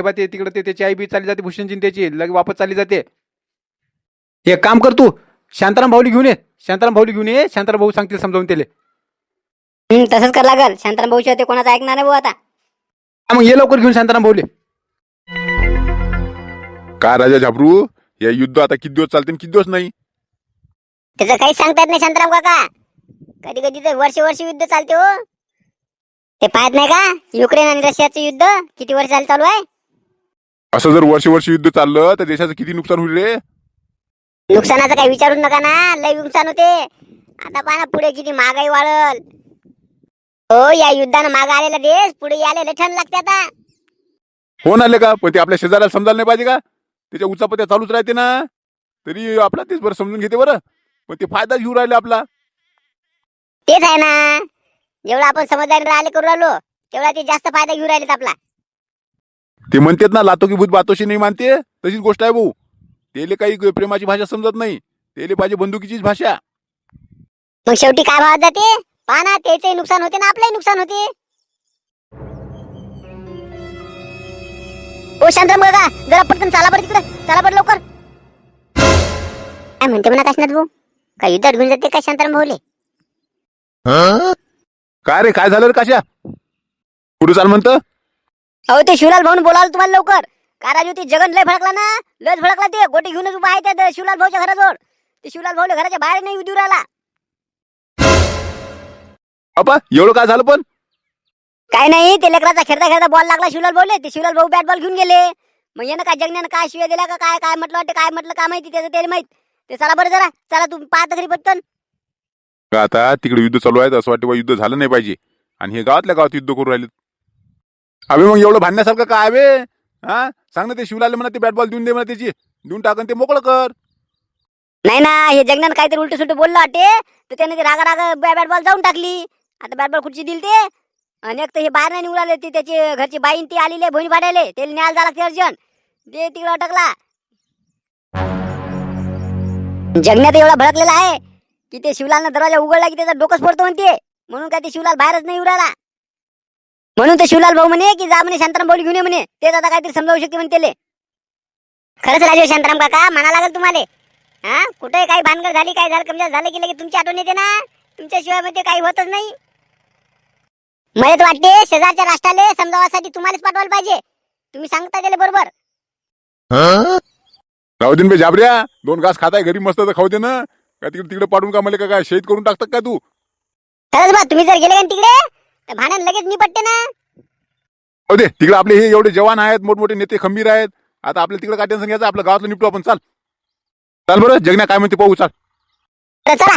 हे बा ते तिकडे ते त्याची आई बी चालली जाते भूषणची आणि त्याची लगे वापस चालली जाते. एक काम कर तू. शांताराम भाऊली घेऊन ये. शांताराम भाऊली घेऊन ये. शांताराम भाऊ सांगतील समजावून त्याले. हम्म, तसंच कर लागल. शांताराम भाऊशिवाय ते कोणाचं ऐकणार नाही भाऊ आता. हा, मग ये लवकर घेऊन शांताराम भाऊले. काय राजा झाबरू? या युद्ध आता किती दिवस चालते आणि किती दिवस नाही? त्याचं काहीच सांगता येत नाही शांताराम काका. कधी कधी तर वर्ष वर्ष युद्ध चालते हो. ते पाहत नाही का? युक्रेन आणि रशियाचं युद्ध? किती वर्ष झालं चालू आहे? असं जर वर्ष वर्ष युद्ध चाललं तर देशाचं किती नुकसान होईल रे? नुकसानाचं काही विचारूच नका ना लय नुकसान होते. आता पहा ना पुढे किती महागाई वाढल. हो या युद्धानं माग आलेला देश पुढे यायला लय ठण लागते आता. हो ना का पण ते आपल्या शेजाऱ्याला समजायला नाही पाहिजे का? त्याच्या उचापत्या चालूच राहते ना. तरी आपला तेच बरं समजून घेते बरं. पण ते फायदा घेऊन राहिले आपला. तेच आहे ना. जेवढा आपण समजदारी राहिले करू राहिलो तेवढा ते जास्त फायदा घेऊन राहिलेत आपला. ते म्हणतात ना लातो की भूत बातोशी नाही मानते? तशीच गोष्ट आहे भाऊ. तेले काही प्रेमाची भाषा समजत नाही. तेले पाहिजे बंदुकीचीच भाषा. मग शेवटी काय भावात जाते? पहा ना त्याचंही नुकसान होते ना आपलंही नुकसान होते. ओ शांतराम काका जरा पटकन चाला बरं तिकडे. चला बरं लवकर. काय म्हणते म्हणा काशनाथ भाऊ? काय युद्धात घेऊन जाते काय शांताराम भाऊले? काय रे काय झालं रे काशा पुढे चाल म्हणतं? अहो ते शिवलाल भाऊन बोलावलं तुम्हाला लवकर. का राजू ते जगन लय भडकला ना. लयच भडकला ते. गोटी घेऊनच उभा आहे त्या शिवलाल भाऊच्या घराजवळ. ते शिवलाल भाऊले घराच्या बाहेर नाही आला अप्पा एवढं काय झालं पण? काय नाही ते लेकराचा खेळता खेळता बॉल लागला शिवलाल भाऊले. ते शिवलाल भाऊ बॅट बॉल घेऊन गेले. मग यानं काय जगण्यानं काय शिव्या दिल्या का काय? काय म्हटलं वाटतं? काय म्हटलं? काय माहिती? त्याचं त्याला माहीत. ते चला बरं जरा. चला तुम्ही पाहता घरी पटकन. आता तिकडे युद्ध चालू आहे असं वाटतं बा युद्ध झालं नाही पाहिजे. आणि हे गावातल्या गावात युद्ध करू राहिले अबे मग एवढं भांडण्यासारखं काय अबे हा? सांग ना ते शिवलाले म्हणा ते बॅट बॉल देऊन दे म्हणा त्याची. देऊन टाकन ते मोकळं कर. नाही ना हे जगण्यानं काहीतरी उलट सुलट बोललं वाटे. तर त्याने ते रागा रागा बॅट बॉल जाऊन टाकली. आता बॅट बॉल खुर्ची दिली ते. आणि एक तर हे बाहेर नाही निघाले ते त्याची घरची बाईन ती आलेली आहे, बहिणी भाड्याले. त्याला न्यायला झाला लागते अर्जंट. ते तिकडे अटकला. जगण्यात एवढा भडकलेला आहे की ते शिवलालनं दरवाजा उघडला की त्याचा डोकंच पडतो म्हणते. म्हणून काय ते शिवलाल बाहेरच नाही उराला म्हणून ते शिवलाल भाऊ म्हणे की जा म्हणे शांताराम भाऊ घेऊन ये म्हणे. तेच आता काहीतरी समजावू शकते म्हणे त्याले. खरंच राजू शांताराम काका म्हणा लागेल तुम्हाला. हा? कुठे काही भानगड झाली काय झालं कमी झालं की लगेच तुमची आठवण येते ना? तुमच्याशिवाय म्हणजे काही होतच नाही. मला तर वाटते शेजारच्या राष्ट्राले समजावासाठी तुम्हालाच पाठवायला पाहिजे. तुम्ही सांगता त्याला बरोबर. राहू दे ना बे जाबऱ्या. दोन घास खाताय घरी मस्त तर खाऊ दे ना. का तिकडे तिकडे पाडून का मला का काय? शेत करून टाकतात का तू? खरंच बा तुम्ही जर गेले का तिकडे? भांडण लगेच निपटते ना. हो दे तिकडे आपले हे एवढे जवान आहेत मोठमोठे नेते खंबीर आहेत. आता आपल्या तिकडे काय टेन्शन घ्यायचं? आपलं गावातलं निपटू आपण. चाल. चाल बरं जगण्या काय म्हणते पाहू चाल. तर चला.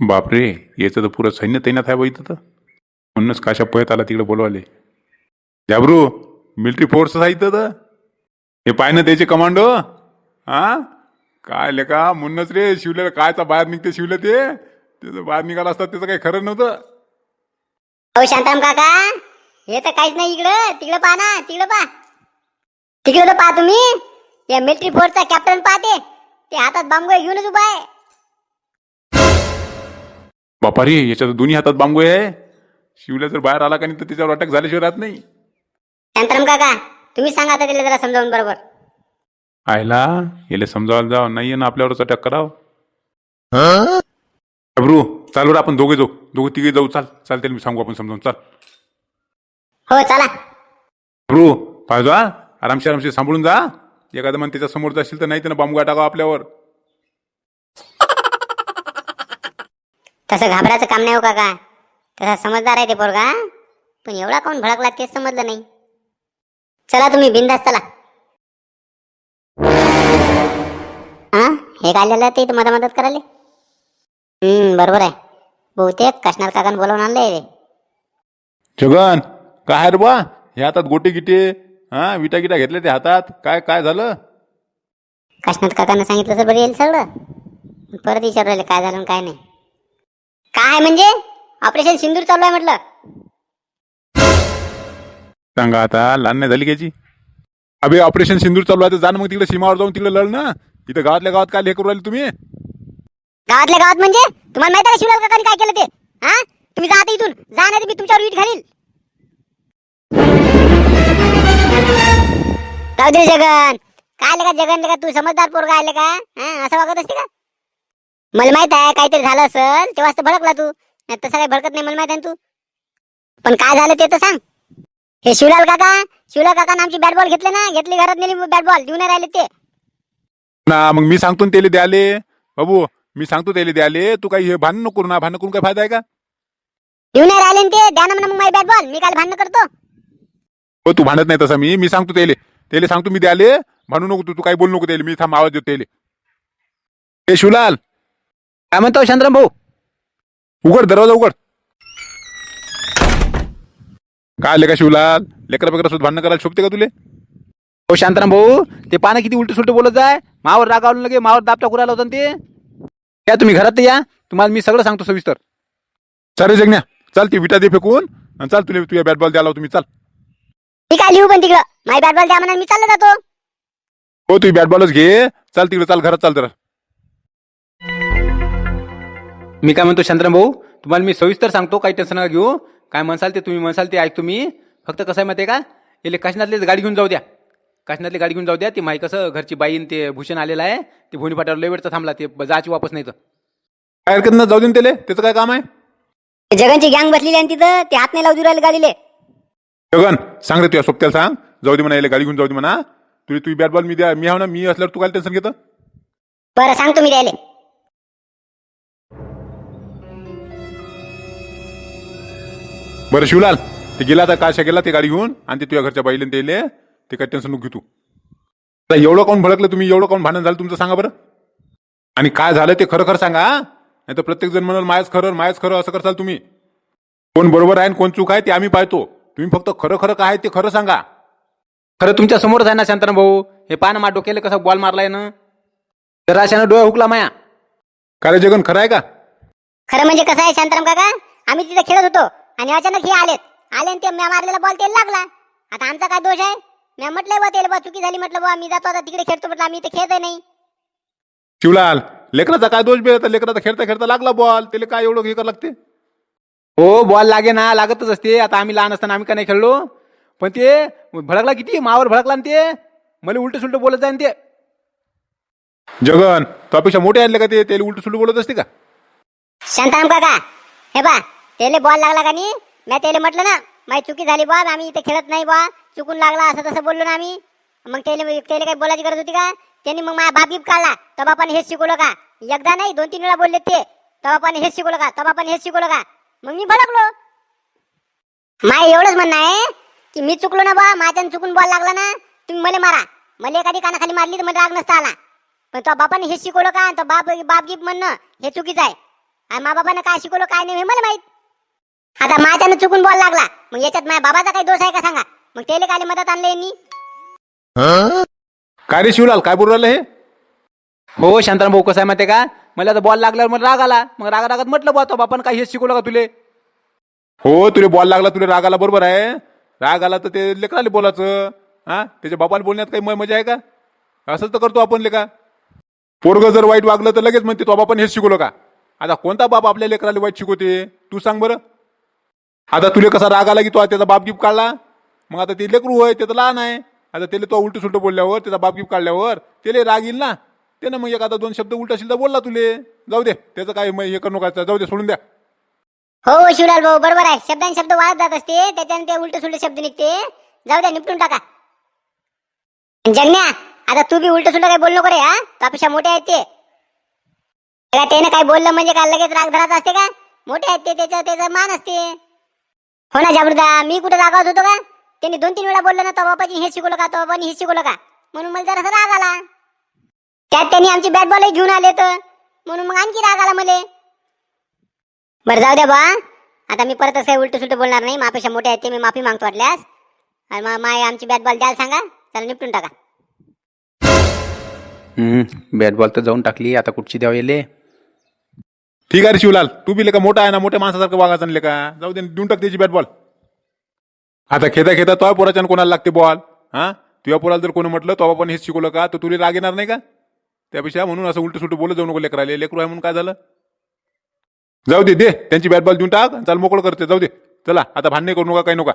बापरे याचं तर पुरं सैन्य तैनात आहे बा इथं तर. म्हणूनच काशा पळत आला तिकडे बोलवाले. जाबरू मिलिटरी फोर्स आहे इथं तर. हे पाय ना त्याचे कमांडो हा? काय लेका म्हणूनच रे शिवलेलं कायचा बाहेर निघते शिवलं ते. त्याचं बाहेर निघाला असतात त्याचं काही खरं नव्हतं. हो शांताराम काका हे तर काहीच नाही इकडं. तिकडे पहा ना तिकडे पहा. तिकडे पहा तुम्ही. या मिलिटरी फोर्सचा कॅप्टन पाहते. ते हातात बांबगोळ घेऊनच उभा आहे. बापा रे याच्यात दोन्ही हातात बांगोय आहे. शिवल्या जर बाहेर आला का नाही तर त्याच्यावर अटक झाल्याशिवाय राहत नाही. शांताराम काका तुम्ही सांगा आता त्याला जरा समजावून बरोबर. आयला याला समजावायला जाव. नाही ना आपल्यावरच अटॅक कराव. जाबरू चाल बरं आपण दोघे जाऊ. दोघे तिघे जाऊ चाल. चालते मी सांगू आपण समजावून. चाल. हो चला. प्रभू पाहिजे हा आरामशी आरामशी सांभाळून जा. एखादं मन त्याच्यासमोर जाशील तर नाही त्यानं बांबू टाकावं आपल्यावर. तसं घाबरायचं काम नाही हो काका. तसा समजदार आहे ते पोरगा. पण एवढा कोण भडकला तेच समजलं नाही. चला तुम्ही बिंदास चला. हा हे काय आलेलं ते? मदत मदत करायला? हम्म बरोबर आहे. बहुतेक काशनाथ काकान बोलावून आणलंय रे. जगन काय रे बा हे हातात गोटे गिटे हा विटा गिटा घेतले ते हातात? काय काय झालं? काशनाथ काकांना सांगितलं तर बरं येईल सगळं. परत विचारू राहिले काय झालं आणि काय नाही. काय म्हणजे? ऑपरेशन सिंदूर चालू आहे म्हटलं. सांगा आता लहान नाही झाली घ्यायची. अबे ऑपरेशन सिंदूर चालू आहे तर जा ना मग तिकडे सीमावर जाऊन तिकडे लढ ना. इथं गावातल्या गावात काय हे करू राहिले तुम्ही? गावातल्या गावात म्हणजे? तुम्हाला माहिती आहे शिवलाल काकांनी काय केलं ते? हा? तुम्ही जा आता इथून. जा नाही मी तुमच्यावर वीट घालील राहू दे जगन. काय आले का जगन? का तू समजदार पोरगा आले का? हा? असं वागत असते का? मला माहीत आहे काहीतरी झालं असेल तेव्हा तर भडकला तू. नाही तसं काही भडकत नाही मला माहीत आहे ना तू. पण काय झालं ते तर सांग. हे शिवलाल काका शिवलाल काका आमची बॅट बॉल घेतले ना? घेतली घरात नेली बॅट बॉल देऊन नाही राहिले ते. ना मग मी सांगतो ना त्याला द्याले बाबू मी सांगतो त्याला द्याले तू काही हे भांडण नको करू ना भांडण करून काय फायदा आहे का? देऊन नाही राहिले ना ते द्या ना म्हणा मग बॅट बॉल मी काय भांडण करतो. हो तू भांडत नाही तसा मी मी सांगतो त्याले. त्याला सांगतो मी द्याले भांडू नको तू तू काही बोलू नको त्याला मी थांब आवाज देतो त्याले. ए शिवलाल. काय म्हणतो शांताराम भाऊ? उघड दरवाजा उघड. काय आले का शिवलाल? लेकरा पेकरा सुद्धा भांडण करायला शोभते का तुले? हो शांताराम भाऊ ते पानं किती उलट सुलट बोलत जाय? मावर रागावलं लगे मावर दाबटा कुरायला होता ना ते. या तुम्ही घरात या. तुम्हाला मी सगळं सांगतो सविस्तर. चाल रे जगण्या चाल ती विटा दे फेकून आणि चाल तुला तुझ्या बॅट बॉल द्यायला तुम्ही चाल. मी काय लिहू पण तिकडं. माझी बॅट बॉल द्या म्हणा मी चाललो जातो. हो तुझी बॅट बॉलच घे. चाल तिकडे चाल घरात चाल तर मी काय म्हणतो शांताराम भाऊ तुम्हाला मी सविस्तर सांगतो काही टेन्शन नका घेऊ. काय म्हणसाल ते तुम्ही म्हणसाल ते ऐकतो मी फक्त कसं आहे माहिती आहे का? इले काशनातलीच गाडी घेऊन जाऊ द्या. काशनातली गाडी घेऊन जाऊ द्या. ती माही कसं घरची बाईन ते भूषण आलेलं आहे. ते भोनी पाट्यावर लय वेळचा थांबला. ते जायची वापस नाही तर काय हरकत ना जाऊ दे ना त्याले. त्याचं काय काम आहे? जगनची गँग बसलेली आहे तिथं ते हात नाही लावू देऊ राहिले गाडीले. जगन सांग रे तुझ्या सोबत्याला सांग. जाऊ दे म्हणा याला गाडी घेऊन जाऊ दे म्हणा. तुझी तुझी बॅट बॉल मी द्या मी हा ना मी असल्यावर तू काय टेन्शन घेतं? बरं सांगतो मी द्यायले. बरं शिवलाल ते गेला आता काशा गेला ते गाडी घेऊन आणि ते तुझ्या घरच्या बाईले ते येले ते काय टेन्शन नको घेऊ तू. आता एवढं काऊन भडकलं तुम्ही? एवढं काऊन भांडण झालं तुमचं? सांगा बरं. आणि काय झालं ते खरं खरं सांगा नाही तर प्रत्येक जण म्हणाल मायच खरं मायच खरं असं करताल तुम्ही. कोण बरोबर आहे आणि कोण चूक आहे ते आम्ही पाहतो. तुम्ही फक्त खरं खरं काय आहे ते खरं सांगा. खरं तुमच्या समोरच आहे ना शांताराम भाऊ? हे पान मा डोक्याला कसा बॉल मारलाय ना. तर अशानं डोळा हुकला माया. काय रे जगन खरं आहे का? खरं म्हणजे कसं आहे शांताराम काका? आम्ही तिथे खेळत होतो आणि अचानक हे आलेत. आले आणि ते म्या मारलेला बॉल त्याला लागला. आता आमचा काय दोष आहे? म्या म्हटलंय बा त्याला बा चुकी झाली म्हटलं बा मी जातो आता तिकडे खेळतो म्हटलं आम्ही इथे खेळतही नाही. शिवलाल लेकराचा काय दोष बे आता लेकराचा खेळता खेळता लागला बॉल त्याला काय एवढं हे करावं लागते? हो बॉल लागे ना लागतच असते. आता आम्ही लहान असताना आम्ही का नाही खेळलो? पण ते भडकला किती? मावर भडकला ना ते? मला उलट सुलट बोलत जाय ना ते. जगन त्यापेक्षा मोठे आणले का ते? त्याला उलट सुलट बोलत असते का? शांताराम काका हे बा त्याला बॉल लागला का नाही? मी त्याला म्हटलं ना माझी चुकी झाली बा आम्ही इथे खेळत नाही बा. चुकून लागला असं तसं बोललो ना आम्ही. मग त्याला त्याला काही बोलायची गरज होती का? त्यांनी मग माझा बाबीप काढला. तर बापाने हेच शिकवलं का? एकदा नाही दोन तीन वेळा बोलले ते. तर बापाने हेच शिकवलं का? तर बापाने हेच शिकवलं का? मग मी भडकलो माय एवढंच म्हणणं आहे की मी चुकलो ना बा माझ्यानं चुकून बॉल लागला ना तुम्ही मला मारा. मला एखादी कानाखाली मारली तर मला राग नसता आला. पण तो बापाने हे शिकवलं का? तो बाप बाप गीप म्हणणं हे चुकीचं आहे. आणि मा बाबानं काय शिकवलं काय नाही हे मला माहीत. आता माझ्यानं चुकून बॉल लागला. मग याच्यात माझ्या बाबाचा काही दोष आहे का सांगा? मग त्याला काय मदत आणलं यांनी. काय रे शिवलाल काय बोलू राहिलं हे? हो शांताराम भाऊ कसं आहे माहिती आहे का? मला आता बॉल लागल्यावर मला राग आला. मग रागा रागात म्हटलं बा तो बापान काही हेच शिकवलं का तुले? हो तुला बॉल लागला तुला राग आला बरोबर आहे. राग आला तर ते लेकराले बोलायचं. हा? त्याच्या बापाला बोलण्यात काही म- मजा आहे का? असंच तर करतो आपण लेका. पोरग जर वाईट वागलं तर लगेच म्हणते तो बापाने हेच शिकवलं का? आता कोणता बाप आपल्या लेकराला वाईट शिकवते? तू सांग बरं. आता तुला कसा राग आला की तो त्याचा बाप गिप काढला? मग आता ते लेकरू होय त्याचं लहान आहे. आता त्याला तो उलट सुलट बोलल्यावर त्याचा बाप गिप काढल्यावर त्याला राग येईल ना? त्यानं मग एखादा दोन शब्द उलटा शिलटा बोलला तुले. जाऊ दे त्याचं काय मग हे करू नका जाऊ दे सोडून द्या. हो शिवलाल भाऊ बरोबर आहे. शब्दान शब्द वाढत जात असते त्याच्याने ते उलट सुलट शब्द निघते. जाऊ द्या निपटून टाका. जगण्या आता तू बी उलट सुलट काय बोललो करे हा? त्यापेक्षा मोठे आहेत ते. का त्याने काय बोललं म्हणजे काय लगेच राग धरायचा असते का? मोठे आहेत ते त्याचं त्याचं मान असते. हो ना जाबृदा मी कुठे रागावत होतो का? त्यांनी दोन तीन वेळा बोललं ना तो बापाची हे शिकवलं का तो बाबानी हे शिकवलं का? म्हणून मला जरासा राग आला. त्यात त्यांनी आमची बॅट बॉल घेऊन आले तर. म्हणून मग आणखी राग आला मले. बरं जाऊ द्या बा. आता मी परत असं उलट सुलट बोलणार नाही. मापेक्षा मोठे आहेत ते मी माफी मागतो वाटल्यास. आणि मग माय आमची बॅट बॉल द्यायला सांगा. चला निपटून टाका. बॅट बॉल तर जाऊन टाकली. आता कुठची द्यावं येले? ठीक आहे रे शिवलाल. तू बी लेका मोठा आहे ना मोठ्या माणसासारखं वागायचा आणले का जाऊ दे देऊन टाक त्याची बॅट बॉल आता खेळता खेळता तो पोराच्या कोणाला लागते बॉल हा? तुझ्या पोराला जर कोणी म्हटलं तो आपण हेच शिकवलं का? तर तुला राग येणार नाही का? त्यापेक्षा म्हणून असं उलट सुलट बोलत जाऊ नको लेकराले. लेकरू आहे म्हणून काय झालं? जाऊ दे दे. त्यांची बॅट बॉल देऊन टाक चाल मोकळं करते. जाऊ दे. चला आता भांडणे करू नका काही नका.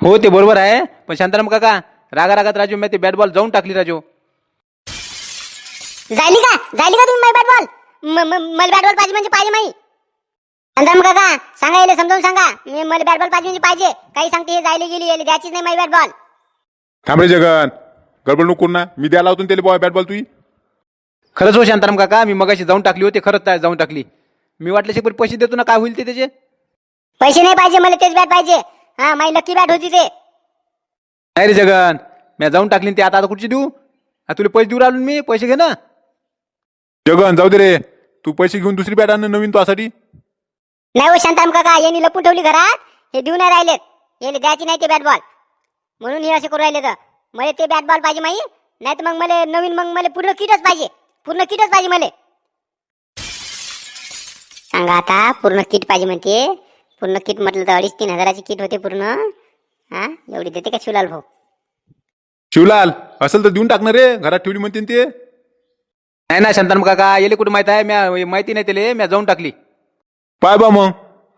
हो ते बरोबर आहे. पण शांताराम काका रागा रागात राजू मी ते बॅट बॉल जाऊन टाकली राजू. जायली का? जायली का तुम्ही बॅट बॉल? मला बॅट बॉल पाहिजे म्हणजे पाहिजे माही अंधाम काका सांगा याला समजावून सांगा. मी मला बॅट बॉल पाहिजे म्हणजे पाहिजे. काही सांगते हे जायली गेली याला द्यायचीच नाही माझी बॅट बॉल. थांब रे जगन. गडबड नको करू ना. मी द्यायला होतो त्याला बॉय बॅट बॉल तुझी. खरंच हो शांताराम काका मी मगाशी जाऊन टाकली होती खरंच त्या- जाऊन टाकली. मी वाटलं शिकपट पैसे देतो ना काय होईल ते त्याचे? पैसे नाही पाहिजे मला तेच बॅट पाहिजे. हा माझी लकी बॅट होती ते. नाही रे जगन मी जाऊन टाकली न ते आता आता कुठची देऊ? आता तुला पैसे देऊ राहिलो ना मी पैसे घे ना. जगन जाऊ दे रे. तू पैसे घेऊन दुसरी बॅट आण ना नवीन तुझ्यासाठी. नाही हो शांताराम काका यांनी लपून ठेवली घरात. हे देऊ नाही राहिलेत याला द्यायची नाही ते बॅट बॉल म्हणून हे असे करू राहिले तर. मला ते बॅट बॉल पाहिजे माही नाही तर मग मला नवीन मग मला पूर्ण किटच पाहिजे. पूर्ण किटच पाहिजे मला. सांगा आता पूर्ण किट पाहिजे म्हणते. पूर्ण किट म्हटलं तर अडीच तीन हजाराची किट होते पूर्ण. हा? एवढी देते का शिवलाल भाऊ? शिवलाल असेल तर देऊन टाकणार रे. घरात ठेवली म्हणते ना ते. नाही ना शांताराम काका येले कुठे माहीत आहे? म्या माहिती नाही त्याला मी जाऊन टाकली. पाय बा मग.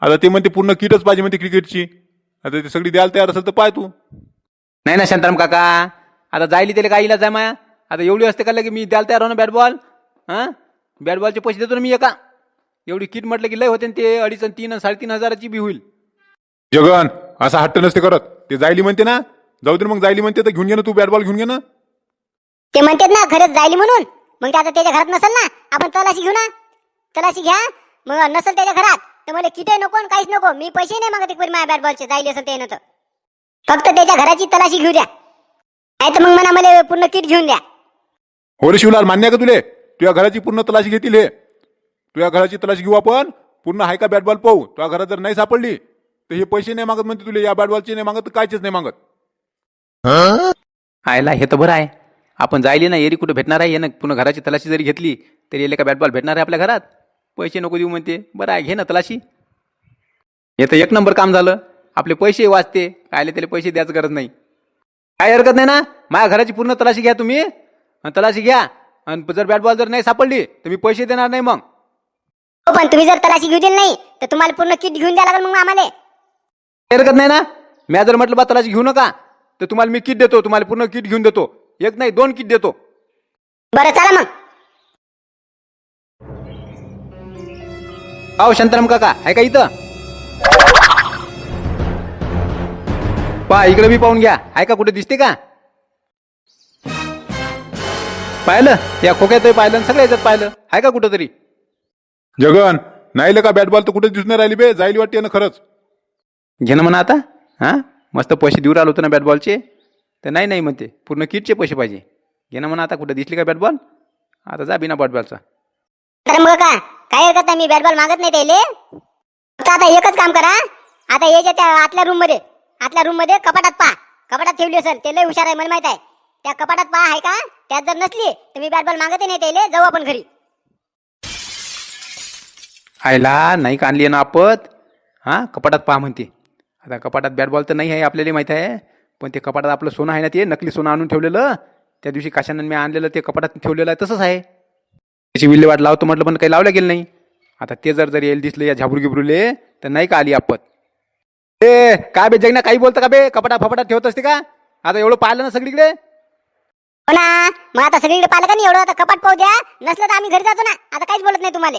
आता ते म्हणते पूर्ण किटच पाहिजे म्हणते क्रिकेटची. आता ते सगळी द्यायला तयार असेल तर पाय तू. नाही ना शांताराम काका आता जायली त्याला काय इलाज आहे माया. आता एवढी असते का की मी द्यायला तयार हो ना बॅट बॉल हां? बॅट बॉलचे पैसे देतो ना मी एका. एवढी किट म्हटलं की लय होते ना ते अडीच आणि तीन आणि साडेतीन हजाराची बी होईल. जगन असा हट्ट नसते करत. ते जायली म्हणते ना. जाऊ दे मग जायली म्हणते तर घेऊन घे ना तू बॅट बॉल घेऊन घे ना. ते म्हणतात ना खरंच जायली म्हणून. मग ते आता त्याच्या घरात नसेल ना? आपण तलाशी घेऊ ना? तलाशी घ्या. मग नसेल त्याच्या घरात तर मला किटे नको आणि काहीच नको. मी पैसे नाही मागत एक माझ्या बॅट बॉलचे जायली असेल ते तर. फक्त त्याच्या घराची तलाशी घेऊ द्या. नाही तर मग म्हणा मला पूर्ण किट घेऊन द्या. हो रे शिवलाल मान्य आहे का तुले? तुझ्या घराची पूर्ण तलाशी घेतील हे. तुझ्या घराची तलाशी घेऊ आपण. पूर्ण आहे का बॅट बॉल पाहू? तुझ्या घरात जर नाही सापडली तर हे पैसे नाही मागत म्हणते तुले. या बॅट बॉलचे नाही मागत तर कायचेच नाही मागत. आयला हे तर बरं आहे. आपण जायली ना एरी कुठं भेटणार आहे? ना पुन्हा घराची तलाशी जरी घेतली तरी येले का बॅट बॉल भेटणार आहे आपल्या घरात? पैसे नको देऊ म्हणते. बरं आहे घे ना तलाशी. हे तर एक नंबर काम झालं. आपले पैसे वाचते. कायले त्याला पैसे द्यायचं गरज नाही. काय हरकत नाही ना? माझ्या घराची पूर्ण तलाशी घ्या तुम्ही. अन तलाशी घ्या. आणि जर बॅट बॉल जर नाही सापडली तर मी पैसे देणार नाही मग. हो पण तुम्ही जर तलाशी घेऊ दिली नाही तर तुम्हाला पूर्ण किट घेऊन द्या लागेल मग आम्हाला. काही हरकत नाही ना? मी जर म्हटलं बा तलाशी घेऊ नका तर तुम्हाला मी किट देतो. तुम्हाला पूर्ण किट घेऊन देतो. एक नाही दोन किट देतो. बरं चला मग. अहो शांताराम काका आहे का इथं? पा इकडे बी पाहून घ्या. आहे का कुठे दिसते का? पाहिलं? या खोक्यात पाहिलं आणि सगळ्या याच्यात पाहिलं. आहे का कुठं तरी जगन नाही का बॅट बॉल तर कुठे दिसून नाही राहिली बे? जायली वाटते ना खरंच. घे ना म्हणा आता. हां? मस्त पैसे देऊ राहिलो होतो ना बॅट बॉलचे तर नाही नाही म्हणते. पूर्ण किटचे पैसे पाहिजे. घे ना म्हणा आता कुठं दिसली का बॅट बॉल आता जा बिना बॅट बॉलचा तर मग का? काय हरकत नाही मी बॅट बॉल मागत नाही त्याले. फक्त आता एकच काम करा. आता याच्या त्या आतल्या रूममध्ये आतल्या रूममध्ये कपाटात पहा. कपाटात ठेवली असेल ते लय हुशार आहे मला माहीत आहे. त्या कपाटात पहा आहे का? त्यात जर नसली तर मी बॅट बॉल मागत नाही त्याले जाऊ आपण घरी. आयला नाही का आणली ना आपत? हां कपाटात पहा म्हणते. आता कपाटात बॅट बॉल तर नाही आहे आपल्याला माहीत आहे. पण ते कपाटात आपलं सोनं आहे ना ते नकली सोनं आणून ठेवलेलं. त्या दिवशी काशानं मी आणलेलं ते कपाटात ठेवलेलं आहे तसंच आहे. त्याची विल्हेवाट लावतो म्हटलं पण काही लावलं गेलं नाही. आता ते जर जर येईल दिसलं या झाबरू गिबरूले तर नाही का आली आपत? ए काय बे जगना काही बोलतं का बे? कपाटात फपाटात ठेवत असते का? आता एवढं पाहिलं ना सगळीकडे? हो ना मग आता सगळीकडे पाहिलं का नाही एवढं? आता कपाट पाहू द्या. नसलं तर आम्ही घरी जातो ना. आता काहीच बोलत नाही तुम्हाला.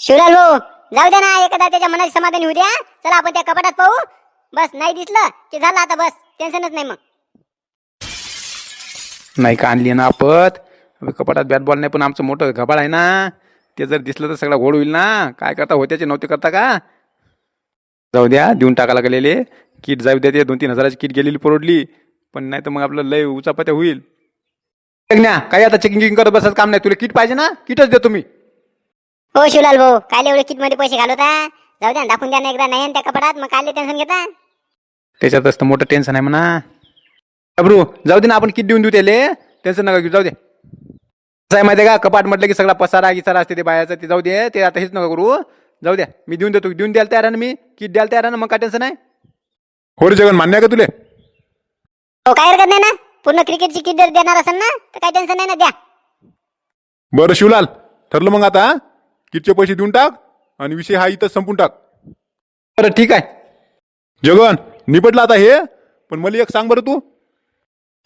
शिवलाल भाऊ जाऊ द्या ना एखादा त्याच्या मनाची समाधानी होऊ द्या. चला आपण त्या कपाटात पाहू. बस नाही दिसलं की झालं आता बस. टेन्शनच नाही मग. नाही का आणली ना आपत? कपाटात बॅट बॉल नाही पण आमचं मोठं घबाळ आहे ना. ते जर दिसलं तर सगळा घोड होईल ना. काय करता होत्याचे नव्हते करता का? जाऊ द्या देऊन टाकायला गेलेले किट जाऊ द्या ते दोन तीन हजाराची किट गेलेली परवडली. पण नाही तर मग आपलं लय उचापात्या होईल. ना काही आता चेकिंग करत बसायचं काम नाही. तुला किट पाहिजे ना? किटच देतो मी. हो शिवलाल भाऊ काय एवढे किटमध्ये पैसे घालवता? जाऊ द्या दाखवून द्या ना एकदा. नाही त्या कपाटात मग काय टेन्शन घेता? त्याच्यातच तर मोठं टेन्शन आहे म्हणा. अब्रू जाऊ दे ना आपण किट देऊन देऊ त्याले? टेन्शन नका घेऊ जाऊ दे. कसं आहे माहिती आहे का? कपाट म्हटलं की सगळा पसारा गिसारा असते ते बायाचं ते जाऊ दे ते आता हेच नका करू. जाऊ द्या मी देऊन देतो देऊन द्यायला तयार आहे ना मी? किट द्यायला तयार आहे ना? मग काय टेन्शन आहे? हो रे जगन मान्य आहे का तुले? हो काय हरकत नाही ना? पूर्ण क्रिकेटची किट जर देणार असेल ना तर काही टेन्शन नाही ना द्या. बरं शिवलाल ठरलं मग आता किटचे पैसे देऊन टाक आणि विषय हा इथं संपून टाक. बरं ठीक आहे. जगन निपटलं आता हे. पण मला एक सांग बरं तू.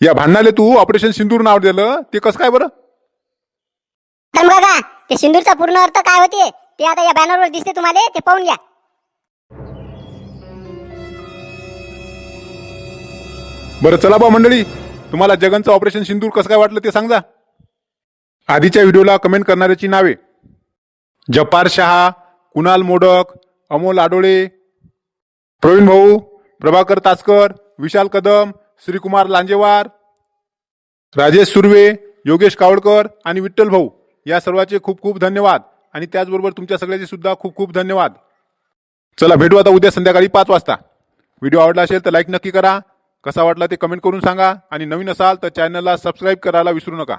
या भांडणाले तू ऑपरेशन सिंदूर नाव दिलं ते कसं काय बरं? बघा ते सिंदूरचा पूर्ण अर्थ काय होते ते आता या बॅनरवर दिसते तुम्हाला ते पाहून घ्या. बरं चला बा मंडळी तुम्हाला जगनचं ऑपरेशन सिंदूर कसं काय वाटलं ते सांगा आधीच्या व्हिडिओला कमेंट करणाऱ्याची नावे. जपार शहा कुणाल मोडक अमोल आडोळे प्रवीण भाऊ प्रभाकर तासकर विशाल कदम श्रीकुमार लांजेवार राजेश सुर्वे योगेश कावडकर आणि विठ्ठल भाऊ. या सर्वांचे खूप खूप धन्यवाद. आणि त्याचबरोबर तुमच्या सगळ्याचे सुद्धा खूप खूप धन्यवाद. चला भेटू आता उद्या संध्याकाळी पाच वाजता. व्हिडिओ आवडला असेल तर लाईक नक्की करा. कसा वाटला ते कमेंट करून सांगा. आणि नवीन असाल तर चॅनलला सबस्क्राईब करायला विसरू नका.